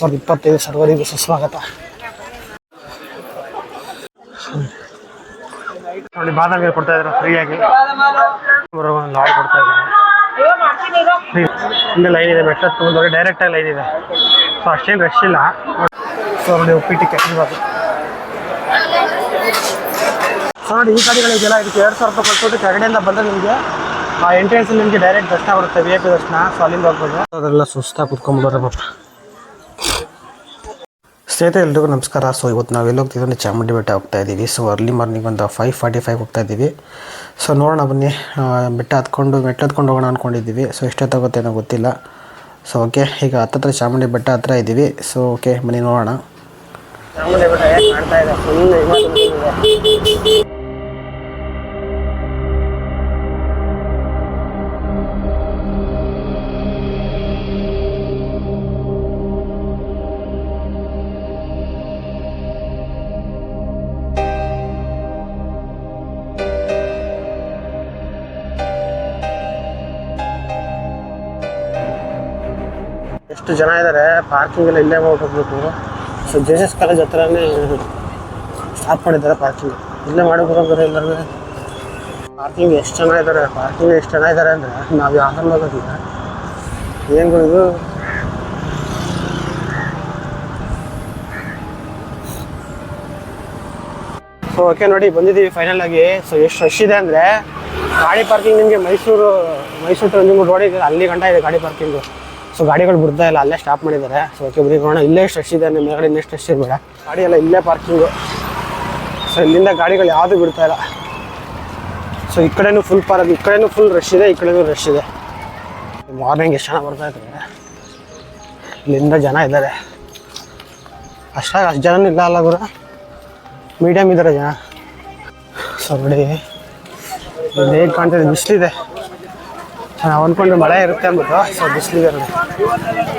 ಸಾವಿರದ ಇಪ್ಪತ್ತೈದು ಸರ್ವರಿಗೂ ಸುಸ್ವಾಗತ. ನೋಡಿ ಬಾದಾಮಿ ಕೊಡ್ತಾ ಇದ್ದಾರೆ ಫ್ರೀಯಾಗಿ. ಒಂದು ಲಾಡ್ ಕೊಡ್ತಾ ಇದ್ದಾರೆ. ಹಿಂದೆ ಲೈನ್ ಇದೆ ಬೆಟ್ಟ ಡೈರೆಕ್ಟ್ ಡೈರೆಕ್ಟಾಗಿ ಲೈನ್ ಇದೆ. ಸೊ ಅಷ್ಟೇನು ರಶ್ ಇಲ್ಲ. ಸೊ ನೋಡಿ ಉಪ್ಪಿಟ್ಟು ಕೆಟ್ಟಿರ್ಬಾರ್ದು ಸೊ ನೋಡಿ ಈ ಗಾಡಿಗಳಿದೆಯಲ್ಲ ಇದಕ್ಕೆ ಎರಡು ಸಾವಿರ ರೂಪಾಯಿ ಕೊಟ್ಬಿಟ್ಟು ಕೆಳಗಡೆಯಿಂದ ಬಂದರೆ ನಿಮಗೆ ಆ ಎಂಟ್ರೆನ್ಸ್ ನಿಮಗೆ ಡೈರೆಕ್ಟ್ ದರ್ಶನ ಬರುತ್ತೆ ವಿ ಐ ಪಿ ದರ್ಶನ. ಸೊ ಅಲ್ಲಿಂದ ಹೋಗ್ಬೋದು. ಅದೆಲ್ಲ ಸುಸ್ತಾಗಿ ಕುತ್ಕೊಂಡ್ಬಿಡೋರು ಪಾಪ. ಸ್ನೇಹಿತರೆ, ಎಲ್ರಿಗೂ ನಮಸ್ಕಾರ. ಸೊ ಇವತ್ತು ನಾವು ಎಲ್ಲಿ ಹೋಗ್ತಿದ್ದೀವಿ ಅಂದರೆ ಚಾಮುಂಡಿ ಬೆಟ್ಟ ಹೋಗ್ತಾ ಇದ್ದೀವಿ. ಸೊ ಅರ್ಲಿ ಮಾರ್ನಿಂಗ್ ಒಂದು ಫೈವ್ ಫಾರ್ಟಿ ಫೈವ್ ಹೋಗ್ತಾ ಇದ್ದೀವಿ. ಸೊ ನೋಡೋಣ ಬನ್ನಿ. ಬೆಟ್ಟ ಹತ್ಕೊಂಡು ಮೆಟ್ಲು ಹತ್ಕೊಂಡು ಹೋಗೋಣ ಅಂದ್ಕೊಂಡಿದ್ದೀವಿ ಸೊ ಎಷ್ಟೊತ್ತಾಗುತ್ತೆ ಏನೋ ಗೊತ್ತಿಲ್ಲ. ಸೊ ಓಕೆ ಈಗ ಹತ್ತತ್ರ ಚಾಮುಂಡಿ ಬೆಟ್ಟ ಹತ್ರ ಇದ್ದೀವಿ. ಸೊ ಓಕೆ ಬನ್ನಿ ನೋಡೋಣ. ಎಷ್ಟು ಜನ ಇದ್ದಾರೆ ಪಾರ್ಕಿಂಗ್ ಎಲ್ಲ ಇಲ್ಲೇ ಹೋಗ್ಬೇಕು ಸೊ ಜೆ ಎಸ್ ಕಾಲೇಜ್ ಹತ್ರನೇ ಸ್ಟಾಪ್ ಮಾಡಿದ್ದಾರೆ ಪಾರ್ಕಿಂಗ್ ಇಲ್ಲೇ ಮಾಡಿ ಬರೋದ್ರೆ ಎಲ್ಲರೂ. ಪಾರ್ಕಿಂಗ್ ಎಷ್ಟು ಜನ ಇದ್ದಾರೆ ಪಾರ್ಕಿಂಗ್ ಎಷ್ಟು ಜನ ಇದ್ದಾರೆ ಅಂದರೆ ನಾವು ಯಾವ್ದ್ರಲ್ಲಿ ಹೋಗೋದಿಲ್ಲ ಏನು ಇದು? ಸೊ ಓಕೆ ನೋಡಿ, ಬಂದಿದ್ದೀವಿ ಫೈನಲ್ ಆಗಿ. ಸೊ ಎಷ್ಟು ರಶ್ ಇದೆ ಅಂದರೆ ಗಾಡಿ ಪಾರ್ಕಿಂಗ್ ನಿಮಗೆ ಮೈಸೂರು ಮೈಸೂರು ನಿಮ್ಗೆ ರೋಡ್ ಇದೆ ಅಲ್ಲಿ ಗಂಟ ಇದೆ ಗಾಡಿ ಪಾರ್ಕಿಂಗು ಸೊ ಗಾಡಿಗಳು ಬಿಡ್ತಾ ಇಲ್ಲ, ಅಲ್ಲೇ ಸ್ಟಾಪ್ ಮಾಡಿದ್ದಾರೆ. ಸೊ ಓಕೆ ಬರೀ ಇಲ್ಲೇ ರಶ್ ಇದೆ, ನಿಮ್ಮ ಮೇಲ್ಗಡೆ ಇನ್ನೇ ರಶ್ ಇರಬೇಡ. ಗಾಡಿ ಎಲ್ಲ ಇಲ್ಲೇ ಪಾರ್ಕಿಂಗು ಸೊ ಇಲ್ಲಿಂದ ಗಾಡಿಗಳು ಯಾವುದು ಬಿಡ್ತಾ ಇಲ್ಲ. ಸೊ ಈ ಕಡೆನೂ ಫುಲ್ ಪಾರ್ಕ್ ಈ ಕಡೆನೂ ಫುಲ್ ರಶ್ ಇದೆ, ಈ ಕಡೆನೂ ರಶ್ ಇದೆ. ಮಾರ್ನಿಂಗ್ ಎಷ್ಟು ಜನ ಬರ್ತಾ ಇದ್ದಾರೆ? ಇಲ್ಲಿಂದ ಜನ ಇದ್ದಾರೆ. ಅಷ್ಟಾಗಿ ಅಷ್ಟು ಜನನೂ ಇಲ್ಲ ಅಲ್ಲ ಗುರು? ಮೀಡಿಯಮ್ ಇದ್ದಾರೆ ಜನ. ಸೊ ನೋಡಿ ಲೇಟ್ ಕಾಣ್ತಿದೆ ಬಿಸಿಲಿದೆ. ನಾವು ಅಂದ್ಕೊಂಡ್ರೆ ಮಳೆ ಇರುತ್ತೆ ಅಂದ್ಬಿಟ್ಟು. ಸೊ ಬಿಸಿಲಿಗೆ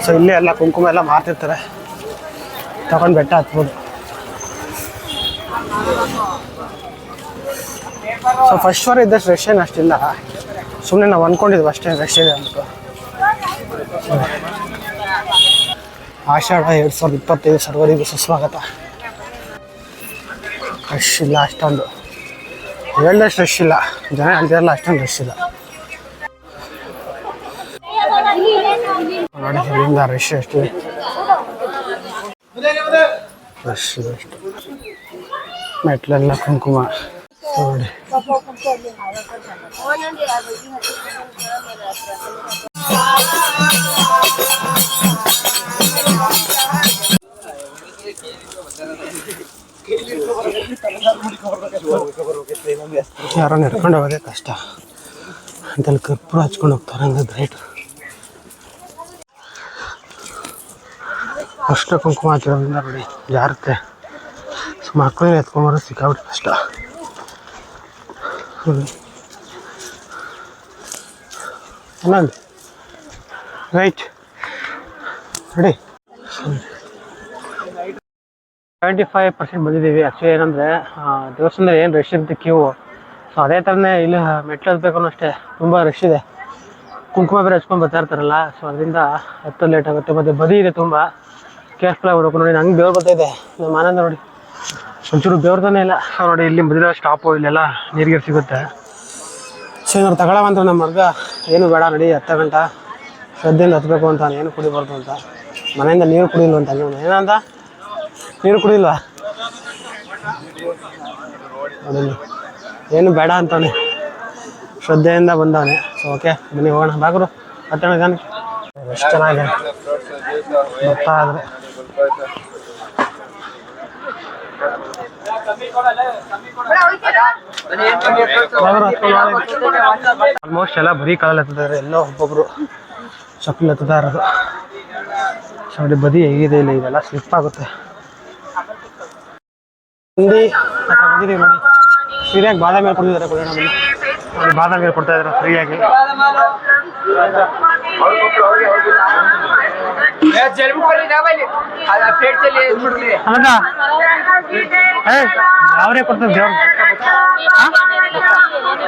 ಸೊ ಇಲ್ಲೇ ಎಲ್ಲ ಕುಂಕುಮ ಎಲ್ಲ ಮಾರ್ತಿರ್ತಾರೆ. ತಗೊಂಡು ಬೆಟ್ಟ ಹತ್ಬೋದು. ಸೊ ಫಸ್ಟ್ ವಾರ ಇದ್ದಷ್ಟು ರಶ್ ಏನು ಅಷ್ಟಿಲ್ಲ. ಸುಮ್ಮನೆ ನಾವು ಅಂದ್ಕೊಂಡಿದ್ವಿ ಅಷ್ಟೇ ರಶ್ ಇದೆ ಅಂದ್ಬಿಟ್ಟು. ಆಷಾಢ ಎರಡು ಸಾವಿರದ ಇಪ್ಪತ್ತೈದು ಸರ್ವರಿಗೂ ಸುಸ್ವಾಗತ. ರಶ್ ಇಲ್ಲ ಅಷ್ಟೊಂದು. ಹೇಳ್ದಷ್ಟು ರಶ್ ಇಲ್ಲ. ಜನ ಹೇಳ್ತಿರಲ್ಲ ಅಷ್ಟೊಂದು ರಶ್ ಇಲ್ಲ. ನೋಡಿ, ಇಲ್ಲಿಂದ ರಶ್ ಎಷ್ಟು ರಶ್ ಅಷ್ಟು. ಮೆಟ್ಲೆಲ್ಲ ಕುಂಕುಮ. ನೋಡಿ. ಯಾರೋ ನಡ್ಕೊಂಡು ಹೋಗೋದೇ ಕಷ್ಟ. ಅಂತಲ್ಲಿ ಕರ್ಪೂರ ಹಚ್ಕೊಂಡು ಹೋಗ್ತಾರೆ ಹಂಗಂದ್ರೆ ಅಷ್ಟು ಕುಂಕುಮ ಹಾಕಿರೋದ್ರಿಂದ ನೋಡಿ ಜಾರುತ್ತೆ. ಸೊ ಮಕ್ಕಳನ್ನ ಎತ್ಕೊಂಬರೋದು ಸಿಕ್ಕಾಬಿಟ್ಟು ಕಷ್ಟ. ಇನ್ನೊಂದು. ರೈಟ್. ನೋಡಿ ಸೆವೆಂಟಿ ಫೈವ್ ಪರ್ಸೆಂಟ್ ಬಂದಿದ್ದೀವಿ. ಆ್ಯಕ್ಚುಲಿ ಏನಂದರೆ ದೇವಸ್ಥಾನದಲ್ಲಿ ಏನು ರಶ್ ಇರುತ್ತೆ ಕ್ಯೂ ಸೊ ಅದೇ ಥರನೇ ಇಲ್ಲಿ ಮೆಟ್ಲು ಹತ್ಬೇಕು ಅಷ್ಟೇ. ತುಂಬ ರಶ್ ಇದೆ. ಕುಂಕುಮ ಬೇರೆ ಹಚ್ಕೊಂಡು ಬರ್ತಾ ಇರ್ತಾರಲ್ಲ. ಸೊ ಅದರಿಂದ ಹತ್ತಲು ಲೇಟ್ ಆಗುತ್ತೆ. ಮತ್ತು ಬದಿ ಇದೆ ತುಂಬ. ಕೇರ್ಫುಲ್ ಆಗ್ಬಿಡ್ಬೇಕು ನೋಡಿ, ನಂಗೆ ಬೇವ್ರು ಬರ್ತಾ ಇದೆ. ನಮ್ಮ ಆನಂದ ನೋಡಿ. ಒಂಚೂರು ಬೇವ್ರತಾನೆ ಇಲ್ಲ. ನೋಡಿ, ಇಲ್ಲಿ ಮದುವೆ ಸ್ಟಾಪು ಇಲ್ಲೆಲ್ಲ ನೀರಿಗೆ ಸಿಗುತ್ತೆ. ಸೊ ಏನಾದ್ರು ತಗೊಳ್ಳವಂತ ನಮ್ಮ ಮರ್ಗ ಏನು ಬೇಡ, ನಡಿ, ಹತ್ತ ಗಂಟ. ಶ್ರದ್ಧೆಯಿಂದ ಹತ್ಬೇಕು ಅಂತ ಏನು ಕುಡಿಬಾರ್ದು ಅಂತ. ಮನೆಯಿಂದ ನೀರು ಕುಡಿಲ್ಲ ಅಂತ ನೀವು ಏನಂತ ನೀರು ಕುಡಿಲ್ವಾ? ನೋಡಿ ಏನು ಬೇಡ ಅಂತಾನೆ. ಶ್ರದ್ಧೆಯಿಂದ ಬಂದವನೆ. ಸೊ ಓಕೆ ಬನ್ನಿ ಹೋಗೋಣ. ಬಾಗರು. ಹತ್ತಣ ಜನ ಎಷ್ಟು ಚೆನ್ನಾಗಿದೆ. ಗೊತ್ತಾದ್ರೆ ಆಲ್ಮೋಸ್ಟ್ ಎಲ್ಲ ಬರೀ ಕಾಲಲ್ಲಿ ಹತ್ತಿದ್ದಾರೆ ಎಲ್ಲ ಒಬ್ಬೊಬ್ರು ಚಪ್ಪಲಿ ಹತ್ತದ ಇರೋದು. ಸೊ ನೋಡಿ ಬದಿ ಹೇಗಿದೆ ಇಲ್ಲ, ಇದೆಲ್ಲ ಸ್ಲಿಪ್ ಆಗುತ್ತೆ. ಹಿಂದಿ ಹತ್ರ ಬಂದಿದ್ದೀವಿ ಫ್ರೀಯಾಗಿ ಬಾದಾಮಿ ಮೇಲೆ ಕೊಡ್ತಿದ್ದಾರೆ ನೋಡಿ. ಬಾದಾಮಿ ಕೊಡ್ತಾ ಇದ್ದಾರೆ ಫ್ರೀಯಾಗಿ ಯಾವ್ರೇ ಕೊಡ್ತಾರೆ ದೇವ್ರು.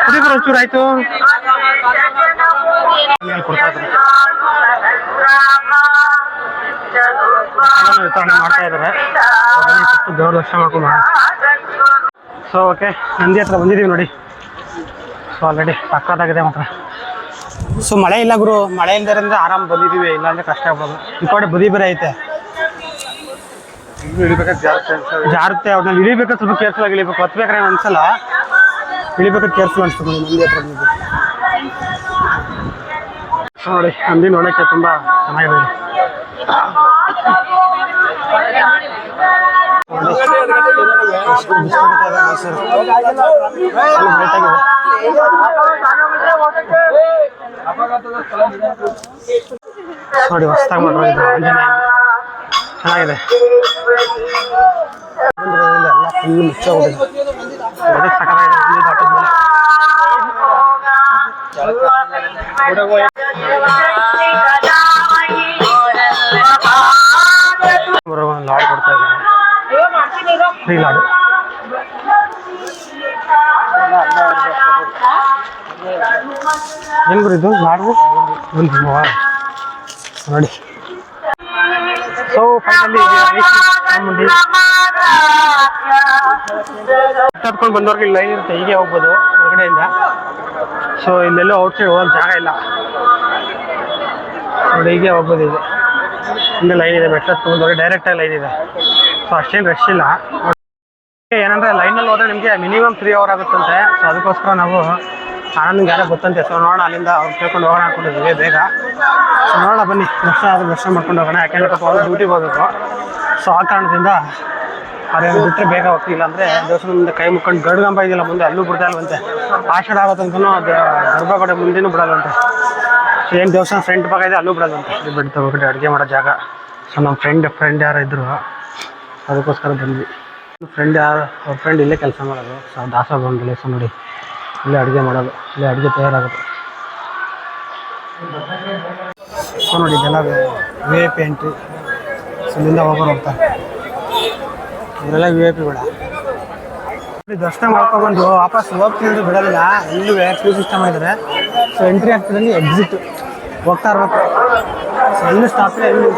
ಕುಡಿದ್ರು ಒಂಚೂರು ಆಯ್ತು. ಕೊಡ್ತಾ ವಿತರಣೆ ಮಾಡ್ತಾ ಇದ್ದಾರೆ. ದೇವ್ರ ದರ್ಶನ ಮಾಡ್ಕೊಂಡು ಸೊ ಓಕೆ ನಂದಿ ಹತ್ರ ಬಂದಿದ್ದೀವಿ ನೋಡಿ. ಸೊ ಆಲ್ರೆಡಿ ಪಕ್ಕದಾಗಿದೆ ಮಾತ್ರ. ಸೊ ಮಳೆ ಇಲ್ಲ ಗುರು. ಮಳೆ ಇಲ್ದಿರಂದ್ರೆ ಆರಾಮ್ ಬಂದಿದ್ದೀವಿ. ಇಲ್ಲಾಂದ್ರೆ ಕಷ್ಟ ಆಗ್ಬೋದು. ಈ ಕಡೆ ಬದಿ ಬೇರೆ ಐತೆ. ಜಾರುತ್ತೆ. ಅವ್ರನ್ನ ಇಳಿಬೇಕಾದ್ರೆ ಸ್ವಲ್ಪ ಕೇರ್ಫುಲ್ ಆಗಿ ಇಳಿಬೇಕು. ಹತ್ಬೇಕಾದ್ರೆ ಅನ್ಸಲ್ಲ. ಇಳಿಬೇಕಾದ್ರೆ ಕೇರ್ಫುಲ್ ಅನ್ಸ್ಬೇಕು ನಂದಿ ಹತ್ರ ನೋಡಿ ನಂದಿ ನೋಡೋಕ್ಕೆ ತುಂಬ ಚೆನ್ನಾಗಿದೆ. ನೋಡಿ ಹೊಸ್ದಾಗಿ ಮಾಡ್ರೋ ಇದು ಆಂಜನೇಯ. ಚೆನ್ನಾಗಿದೆ. ಫುಲ್ ಲಾಡ್ ಕೊಡ್ತಾ ಇದ್ದಾರೆ. ಫ್ರೀ ಲಾಡು ಏನು ಗುರು ಇದು? ಮಾಡ್ರಿ. ಒಂದು ನೋಡಿ ಸೊ ಫೈನಲಿ ತಡ್ಕೊಂಡು ಬಂದವ್ರಿಗೆ ಲೈನ್ ಇರುತ್ತೆ. ಹೀಗೆ ಹೋಗ್ಬೋದು ಹೊರಗಡೆಯಿಂದ. ಸೊ ಇಲ್ಲೆಲ್ಲೋ ಔಟ್ಸೈಡ್ ಹೋಗೋದು ಜಾಗ ಇಲ್ಲ. ನೋಡಿ, ಹೀಗೆ ಹೋಗ್ಬೋದು ಇದು. ಹಿಂದೆ ಲೈನ್ ಇದೆ ಬೆಟ್ಟ ತೊಗೊಂಡವ್ರಿಗೆ ಡೈರೆಕ್ಟಾಗಿ ಲೈನ್ ಇದೆ. ಸೊ ಅಷ್ಟೇನು ರಶ್ ಇಲ್ಲ. ಏನಂದ್ರೆ ಲೈನಲ್ಲಿ ಹೋದ್ರೆ ನಿಮಗೆ ಮಿನಿಮಮ್ ತ್ರೀ ಅವರ್ ಆಗುತ್ತಂತೆ. ಸೊ ಅದಕ್ಕೋಸ್ಕರ ನಾವು ಆನಂದ್ ಯಾರೋ ಗೊತ್ತಂತೆ. ಸೊ ನೋಡೋಣ ಅಲ್ಲಿಂದ ಅವ್ರು ಕೇಳ್ಕೊಂಡು ಹೋಗೋಣ ಅನ್ಕೊಂಡಿದ್ವಿ ಬೇಗ. ಸೊ ನೋಡೋಣ ಬನ್ನಿ. ದರ್ಶನ ಆದ್ರೆ ದರ್ಶನ ಮಾಡ್ಕೊಂಡು ಹೋಗೋಣ. ಯಾಕೆಂದ್ರೆ ಪಾಪ ಅವ್ರು ಡ್ಯೂಟಿಗೆ ಹೋಗಬೇಕು ಸೊ ಆ ಕಾರಣದಿಂದ ಅವ್ರೇನು ಬಿಟ್ಟರೆ ಬೇಗ ಹೋಗ್ತಿಲ್ಲ ಅಂದರೆ ದೇವಸ್ಥಾನ ಮುಂದೆ ಕೈ ಮುಕ್ಕೊಂಡು ಗಡ್ಗಂಬ ಇದೆಯಲ್ಲ ಮುಂದೆ ಅಲ್ಲೂ ಬಿಡ್ತಾ ಇಲ್ವಂತೆ ಆಷಾಢ ಆಗೋ ತನಕನೂ ಅದು ಗರ್ಭಗಡೆ ಮುಂದೆನೂ ಬಿಡಲ್ವಂತೆ. ಸೊ ಏನು ದೇವಸ್ಥಾನ ಫ್ರೆಂಡ್ ಭಾಗ ಇದೆ ಅಲ್ಲೂ ಅಲ್ಲಿ ಬಿಡ್ತಾ ಹೋಗ್ಬಿಟ್ಟು ಅಡುಗೆ ಮಾಡೋ ಜಾಗ. ಸೊ ನಮ್ಮ ಫ್ರೆಂಡ್ ಫ್ರೆಂಡ್ ಯಾರು ಇದ್ರು ಅದಕ್ಕೋಸ್ಕರ ಬಂದ್ವಿ. ಫ್ರೆಂಡ್ ಯಾರು ಅವ್ರ ಫ್ರೆಂಡ್ ಇಲ್ಲೇ ಕೆಲಸ ಮಾಡೋದು. ಸೊ ದಾಸ ಬಂದಿಲ್ಲ ಸೊ ನೋಡಿ. ಇಲ್ಲೇ ಅಡುಗೆ ಮಾಡೋದು. ಇಲ್ಲೇ ಅಡುಗೆ ತಯಾರಾಗುತ್ತೆ. ನೋಡಿ, ಇದೆಲ್ಲ V I P entry so ಇಲ್ಲಿಂದ ಹೋಗೋರು ಹೋಗ್ತಾರೆ ಇದೆಲ್ಲ ವಿ ಐ ಪಿಗಳ ದರ್ಶನ ಮಾಡ್ಕೊಬಂದು ವಾಪಸ್ ಹೋಗ್ತೀನಿ ಅಂದ್ರೆ ಬಿಡೋದಿಲ್ಲ. ಎಲ್ಲೂ ಪಿ ಸಿಸ್ಟಮ್ ಮಾಡಿದ್ದಾರೆ ಸೊ ಎಂಟ್ರಿ ಆಗ್ತಿದ್ದಲ್ಲಿ ಎಕ್ಸಿಟ್ ಹೋಗ್ತಾ ಇರ್ಬೇಕು. ಸೊ ಎಲ್ಲೂ ಸ್ಟಾಪ್ ಎಲ್ಲೂ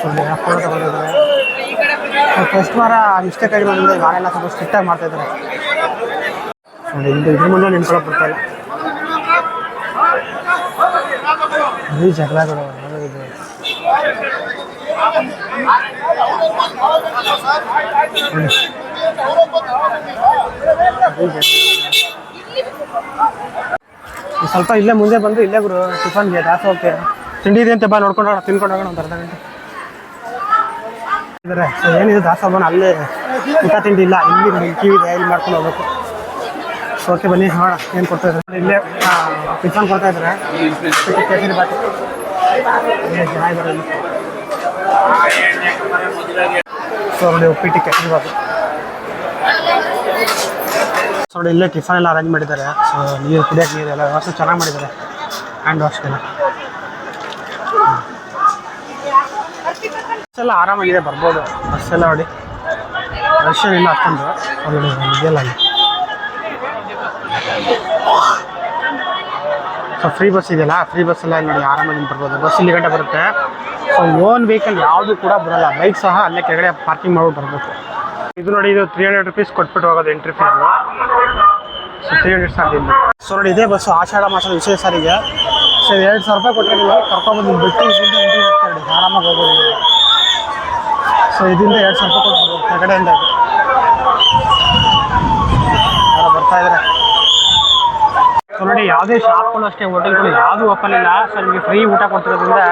ಸೊ ಫಸ್ಟ್ ವಾರ ಮಿಸ್ಟೇಕ್ ಆಗಿ ಬಂದಿದೆ. ವಾರೆಲ್ಲ ಸ್ವಲ್ಪ ಸ್ಟ್ರಿಕ್ಟಾಗಿ ಮಾಡ್ತಾ ಇದು ಇದ್ರ ಮುಂದೆ ನಿಂತ್ಕೊಳಕ್ ಬರ್ತಾ ಇಲ್ಲ. ಬರೀ ಜಗಳಗಳು. ಒಂದ್ ಸ್ವಲ್ಪ ಇಲ್ಲೇ ಮುಂದೆ ಬಂದು ಇಲ್ಲೇ ಗುರು ಟಿಫನ್ಗೆ ದಾಸ ಹೋಗ್ತೀರಾ ತಿಂಡಿ ಇದೆ ಅಂತ ಬಾ ನೋಡ್ಕೊಂಡು ತಿನ್ಕೊಂಡು ಹೋಗೋಣ ಒಂದು ಅರ್ಧ ಗಂಟೆ. ಏನಿದೆ ದಾಸ ಏನಿದೆ ದಾಸೋಹನ ಅಲ್ಲೇ ಊಟ ತಿಂಡಿ ಇಲ್ಲ, ಇಲ್ಲಿ ಕಿವಿ ಕ್ಯೂ ಇದೆ, ಇಲ್ಲಿ ಮಾಡ್ಕೊಂಡು ಹೋಗ್ಬೇಕು. ಓಕೆ ಬನ್ನಿ ನೋಡ ಏನು ಕೊಡ್ತಾ ಇದ್ದಾರೆ. ಇಲ್ಲೇ ಟಿಫನ್ ಕೊಡ್ತಾ ಇದ್ದಾರೆ. ಕೇಸರಿ ಬಾತು. ಸೊ ನೋಡಿ, ಉಪ್ಪಿಟ್ಟು ಕೇಸರಿ ಬಾತು ಸೊ ನೋಡಿ, ಇಲ್ಲೇ ಟಿಫನ್ ಎಲ್ಲ ಅರೇಂಜ್ ಮಾಡಿದ್ದಾರೆ. ಸೊ ನೀರು ಕುಡಿಯೋಕೆ ನೀರು ಎಲ್ಲ ವ್ಯವಸ್ಥೆ ಚೆನ್ನಾಗಿ ಮಾಡಿದ್ದಾರೆ. ಹ್ಯಾಂಡ್ ವಾಶ್ಗೆಲ್ಲ ಬಸ್ ಎಲ್ಲ ಆರಾಮಾಗಿದೆ, ಬರ್ಬೋದು. ಬಸ್ ಎಲ್ಲ ನೋಡಿ. ರಶ್ ಇಲ್ಲ ಅಷ್ಟೊಂದು. ಇದೆಲ್ಲ ಅಲ್ಲಿ. ಸೊ ಫ್ರೀ ಬಸ್ ಇದೆಯಲ್ಲ? ಫ್ರೀ ಬಸ್ ಇಲ್ಲಿ ನೋಡಿ, ಆರಾಮಾಗಿ ಬರ್ಬೋದು. ಬಸ್ ಇಲ್ಲಿ ಗಂಟೆ ಬರುತ್ತೆ. ಸೊ ಓನ್ ವೆಹಿಕಲ್ ಯಾವುದು ಕೂಡ ಬರಲ್ಲ. ಬೈಕ್ ಸಹ ಅಲ್ಲೇ ಕೆಳಗಡೆ ಪಾರ್ಕಿಂಗ್ ಮಾಡ್ಬಿಟ್ಟು ಬರಬೇಕು. ಇದು ನೋಡಿ, ಇದು ತ್ರೀ ಹಂಡ್ರೆಡ್ ರುಪೀಸ್ ಕೊಟ್ಬಿಟ್ಟು ಹೋಗೋದು entry fees so three hundred ಸಾವಿರದಿಂದ ಸೊ ನೋಡಿ, ಇದೇ ಬಸ್ಸು ಆಷಾಢ ಮಾಸದ ವಿಶೇಷ ಸಾರಿಗೆ ಸೊ ಎರಡು ಸಾವಿರ ರೂಪಾಯಿ ಕೊಟ್ಟರೆ ನೀವು ಕರ್ಕೊಂಡ್ಬಂದು ಬಿಟ್ಟು ಇಲ್ಲಿಂದ ಎಂಟ್ರಿ ಹೋಗ್ತಾರೆ ಆರಾಮಾಗಿ ಹೋಗೋದು. ಸೊ ಇದರಿಂದ ಎರಡು ಸಾವಿರ ರೂಪಾಯಿ ಕೊಡ್ಬೋದು. ಕೆಳಗಡೆಯಿಂದ. ಬರ್ತಾ ಇದ್ದಾರೆ. ನೋಡಿ, ಯಾವುದೇ ಶಾಪ್ಗಳು ಅಷ್ಟೇ ಹೋಟೆಲ್ಗಳು ಯಾವುದು ಓಪನ್ ಇಲ್ಲ. ಸೊ ನಿಮಗೆ ಫ್ರೀ ಊಟ ಕೊಡ್ತಿರೋದ್ರಿಂದ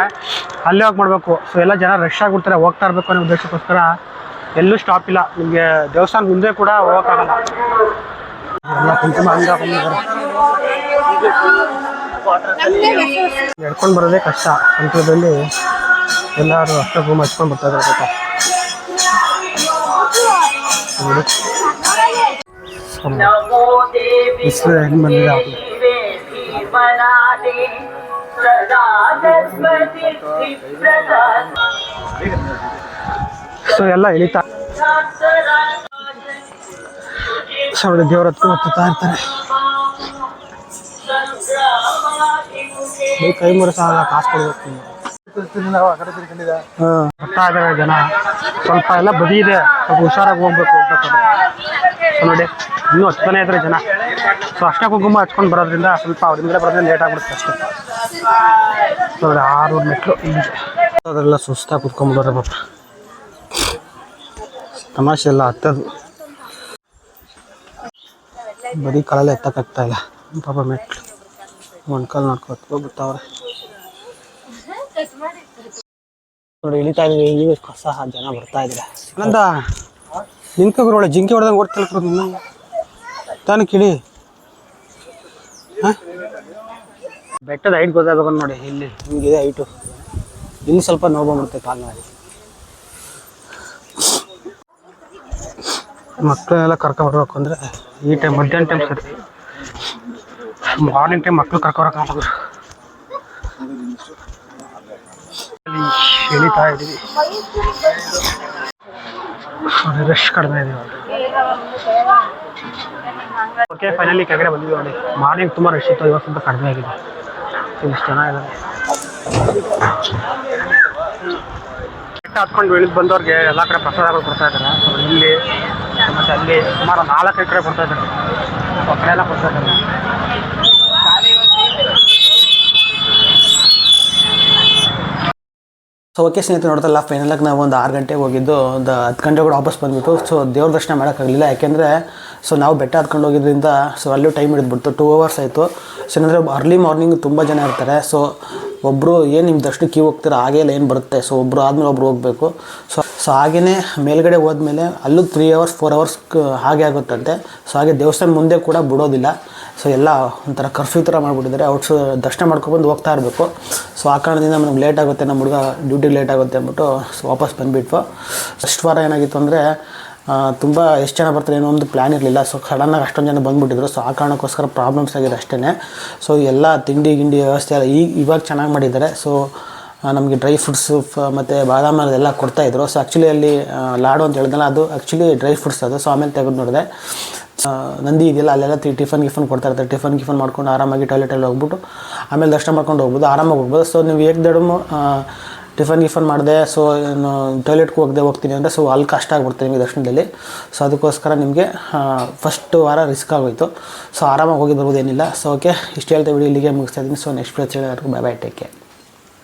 ಅಲ್ಲೇ ಹೋಗಿ ಮಾಡಬೇಕು. ಸೊ ಎಲ್ಲ ಜನ ರಶ್ ಆಗಿಬಿಡ್ತಾರೆ ಹೋಗ್ತಾ ಇರಬೇಕು ಅನ್ನೋ ಉದ್ದೇಶಕ್ಕೋಸ್ಕರ. ಎಲ್ಲೂ ಸ್ಟಾಪ್ ಇಲ್ಲ. ನಿಮಗೆ ದೇವಸ್ಥಾನ ಮುಂದೆ ಕೂಡ ಹೋಗೋಕ್ಕಾಗಲ್ಲ. ಎಡ್ಕೊಂಡು ಬರೋದೇ ಕಷ್ಟ. ಅಂಥದ್ರಲ್ಲಿ ಎಲ್ಲರೂ ಅಷ್ಟ ಭೂಮಿ ಹಚ್ಕೊಂಡು ಬರ್ತಾ ಇದ್ದಾರೆ ಗೊತ್ತಾ? ನೋಡಿ. ಬಿಸಿಲು ಹೆಂಗೆ ಬಂದಿದೆ. ಸೊ ಎಲ್ಲ ಇಳಿತಾ ಸೊ ನೋಡಿ ದೇವ್ರ ಹತ್ಕೊಂಡು ಹತ್ತುತ್ತಾ ಇರ್ತಾರೆ. ಬರೀ ಕೈ ಸಾವಿರ ಕಾಸು ಕೊಡ್ಬೇಕು ಬರ್ತಾ ಜನ. ಸ್ವಲ್ಪ ಎಲ್ಲ ಬದಿ ಇದೆ. ಸ್ವಲ್ಪ ಹುಷಾರಾಗಿ ಹೋಗ್ಬೇಕು ಅಂತ. ನೋಡಿ ಇನ್ನೂ ಹತ್ತನೇ ಇದ್ರೆ ಜನ. ಅಷ್ಟೇ ಕುಂಕುಮ ಹಚ್ಕೊಂಡು ಬರೋದ್ರಿಂದ ಸ್ವಲ್ಪ ಅವ್ರ ಹಿಂದ್ಗಡೆ ಬರೋದ್ರಿಂದ ಲೇಟ್ ಆಗ್ಬಿಡುತ್ತೆ ಅಷ್ಟೇ. ನೋಡಿ ಆರು ಮೆಟ್ಲು ಅದೆಲ್ಲ ಸುಸ್ತಾಗಿ ಕುತ್ಕೊಂಡ್ಬಿಡೋರೆ ಪಾಪ. ತಮಾಷೆ ಎಲ್ಲ ಹತ್ತದು. ಬರೀ ಕಾಲೆಲ್ಲ ಎತ್ತಕ್ಕಾಗ್ತಾ ಇಲ್ಲ. ಪಾಪ ಮೆಟ್ಲು. ಕಾಲು ನೋಡ್ಕೊತ ಹೋಗ್ಬಿಡ್ತಾವ್ರೆ. ನೋಡಿ ಇಳಿತಾ ಇದೀವಿ. ಈಗ ಹೊಸ ಜನ ಬರ್ತಾ ಇದ್ದಾರೆ ನಂದ ಒಳ್ಳೆ ಜಿಂಕೆ ಹೊಡೆದಂಗೆ ನಿನ್ನ ತಾನು ಕಿಳಿ ಬೆಟ್ಟದ ಹೈಟ್ ಗೊತ್ತಾಗಬೇಕು ನೋಡಿ ಇಲ್ಲಿ ಹಿಂಗಿದೆ ಹೈಟು ಇನ್ನು ಸ್ವಲ್ಪ ನೋವು ಬಂದ್ಬಿಡುತ್ತೆ ಕಾಲ್ನಲ್ಲಿ ಮಕ್ಕಳನ್ನೆಲ್ಲ ಕರ್ಕೊಬರ್ಬೇಕು ಅಂದ್ರೆ ಈ ಟೈಮ್ ಮಧ್ಯಾಹ್ನ ಟೈಮ್ ಸರಿ. ಮಾರ್ನಿಂಗ್ ಟೈಮ್ ಮಕ್ಕಳು ಕರ್ಕೊಬರಕ್ಕಾಗಲ್ಲ ಎಳಿತಾ ಇದ್ದೀವಿ. ರಶ್ ಕಡಿಮೆ ಇದೆ ಓಕೆ ಫೈನಲಿ ಕೆಳಗಡೆ ಬಂದಿದ್ದೀವಿ ನೋಡಿ. ಮಾರ್ನಿಂಗ್ ತುಂಬ ರಶ್ ಇತ್ತು, ಇವತ್ತು ಸ್ವಲ್ಪ ಕಡಿಮೆ ಆಗಿದೆ. ಇಷ್ಟು ಜನ ಇದ್ದಾರೆ. ಹತ್ಕೊಂಡು ಇಳಿದು ಬಂದವ್ರಿಗೆ ಎಲ್ಲ ಕಡೆ ಪ್ರಸಾದಗಳು ಕೊಡ್ತಾ ಇದ್ದಾರೆ. ಇಲ್ಲಿ ಮತ್ತು ಅಲ್ಲಿ ಸುಮಾರು ನಾಲ್ಕೈದು ಕಡೆ ಕೊಡ್ತಾ ಇದ್ದಾರೆ. ಕೊಡ್ತಾ ಇದ್ದಾರೆ. ಸೊ ಓಕೆ ಸ್ನೇಹಿತರು ನೋಡ್ತಾರಲ್ಲ ಫೈನಲಾಗಿ ನಾವು ಒಂದು ಆರು ಗಂಟೆಗೆ ಹೋಗಿದ್ದು, ಒಂದು ಹತ್ತು ಗಂಟೆ ಕೂಡ ವಾಪಸ್ ಬಂದ್ಬಿಟ್ಟು ಸೊ ದೇವ್ರ ದರ್ಶನ ಮಾಡೋಕ್ಕಾಗಲಿಲ್ಲ ಯಾಕೆಂದರೆ ಸೊ ನಾವು ಬೆಟ್ಟ ಹತ್ಕೊಂಡು ಹೋಗಿದ್ರಿಂದ ಸೊ ಅಲ್ಲೂ ಟೈಮ್ ಹಿಡಿದ್ಬಿಡ್ತು ಟೂ ಅವರ್ಸ್ ಆಯಿತು. ಸೊ ಏನಂದರೆ ಅರ್ಲಿ ಮಾರ್ನಿಂಗ್ ತುಂಬ ಜನ ಇರ್ತಾರೆ. ಸೊ ಒಬ್ಬರು ಏನು ನಿಮ್ಮ ದರ್ಶನ ಕ್ಯೂ ಹೋಗ್ತೀರ, ಹಾಗೆ ಏನು ಬರುತ್ತೆ. ಸೊ ಒಬ್ಬರು ಆದಮೇಲೆ ಒಬ್ರು ಹೋಗಬೇಕು. ಸೊ ಸೊ ಹಾಗೆಯೇ ಮೇಲ್ಗಡೆ ಹೋದ್ಮೇಲೆ, ಅಲ್ಲೂ ತ್ರೀ ಅವರ್ಸ್ ಫೋರ್ ಅವರ್ಸ್ ಹಾಗೆ ಆಗುತ್ತಂತೆ. ಸೊ ಹಾಗೆ ದೇವಸ್ಥಾನ ಮುಂದೆ ಕೂಡ ಬಿಡೋದಿಲ್ಲ. ಸೊ ಎಲ್ಲ ಒಂಥರ ಕರ್ಫ್ಯೂ ಥರ ಮಾಡಿಬಿಟ್ಟಿದ್ದಾರೆ. ಔಟ್ಸ್ ದರ್ಶನ ಮಾಡ್ಕೊಬಂದು ಹೋಗ್ತಾ ಇರಬೇಕು. ಸೊ ಆ ಕಾರಣದಿಂದ ನಮಗೆ ಲೇಟ್ ಆಗುತ್ತೆ. ನಮ್ಮ ಹುಡುಗ ಡ್ಯೂಟಿಗೆ ಲೇಟ್ ಆಗುತ್ತೆ ಅಂದ್ಬಿಟ್ಟು ಸೊ ವಾಪಸ್ ಬಂದುಬಿಟ್ವು. ಫಸ್ಟ್ ವಾರ ಏನಾಗಿತ್ತು ಅಂದರೆ ತುಂಬ ಎಷ್ಟು ಜನ ಬರ್ತಾರೆ ಏನೋ ಒಂದು ಪ್ಲ್ಯಾನ್ ಇರಲಿಲ್ಲ. ಸೊ ಸಡನ್ನಾಗಿ ಅಷ್ಟೊಂದು ಜನ ಬಂದುಬಿಟ್ಟಿದ್ರು. ಸೊ ಆ ಕಾರಣಕ್ಕೋಸ್ಕರ ಪ್ರಾಬ್ಲಮ್ಸ್ ಆಗಿದೆ ಅಷ್ಟೇ. ಸೊ ಎಲ್ಲ ತಿಂಡಿ, ಗಿಂಡಿ ವ್ಯವಸ್ಥೆ ಎಲ್ಲ ಈಗ, ಇವಾಗ ಚೆನ್ನಾಗಿ ಮಾಡಿದ್ದಾರೆ. ಸೊ ನಮಗೆ ಡ್ರೈ ಫ್ರೂಟ್ಸು ಮತ್ತು ಬಾದಾಮಿ ಅದೆಲ್ಲ ಕೊಡ್ತಾಯಿದ್ರು ಸೊ ಆ್ಯಕ್ಚುಲಿ ಅಲ್ಲಿ ಲಾಡು ಅಂತ ಹೇಳಿದ್ನಲ್ಲ ಅದು ಆ್ಯಕ್ಚುಲಿ ಡ್ರೈ ಫ್ರೂಟ್ಸ್ ಅದು. ಸೊ ಆಮೇಲೆ ತೆಗೆದು ನೋಡಿದೆ. ನಂದಿ ಇದೆಯಲ್ಲ, ಅಲ್ಲೆಲ್ಲ ತಿ ಟಿಫನ್ ಗಿಫನ್ ಕೊಡ್ತಾ ಇರ್ತಾರೆ. ಟಿಫನ್ ಗಿಫನ್ ಮಾಡ್ಕೊಂಡು ಆರಾಮಾಗಿ ಟಾಯ್ಲೆಟಲ್ಲಿ ಹೋಗ್ಬಿಟ್ಟು, ಆಮೇಲೆ ದರ್ಶನ ಮಾಡ್ಕೊಂಡು ಹೋಗ್ಬೋದು, ಆರಾಮಾಗಿ ಹೋಗ್ಬೋದು. ಸೊ ನೀವು ಏಕ್ ದಡಮು ಟಿಫನ್ ಗಿಫನ್ ಮಾಡಿದೆ ಸೊ ಏನು ಟಾಯ್ಲೆಟ್ಗೆ ಹೋಗದೆ ಹೋಗ್ತೀನಿ ಅಂದರೆ ಸೊ ಅಲ್ಲಿ ಕಷ್ಟ ಆಗ್ಬಿಡ್ತೀನಿ ನಿಮಗೆ ದರ್ಶನದಲ್ಲಿ. ಸೊ ಅದಕ್ಕೋಸ್ಕರ ನಿಮಗೆ ಫಸ್ಟ್ ವಾರ ರಿಸ್ಕ್ ಆಗೋಯಿತು. ಸೊ ಆರಾಮಾಗಿ ಹೋಗಿ ಬರ್ಬೋದೇನಿಲ್ಲ. ಸೊ ಓಕೆ ಇಷ್ಟು ಹೇಳ್ತಾ ವಿಡಿಯೋ ಇಲ್ಲಿಗೆ ಮುಗಿಸ್ತಾ ಇದ್ದೀನಿ. ಸೊ ನೆಕ್ಸ್ಟ್ ಹೇಳೋರ್ಗು ಬೈ ಬೈ ಟೇಕ್ ಕೇರ್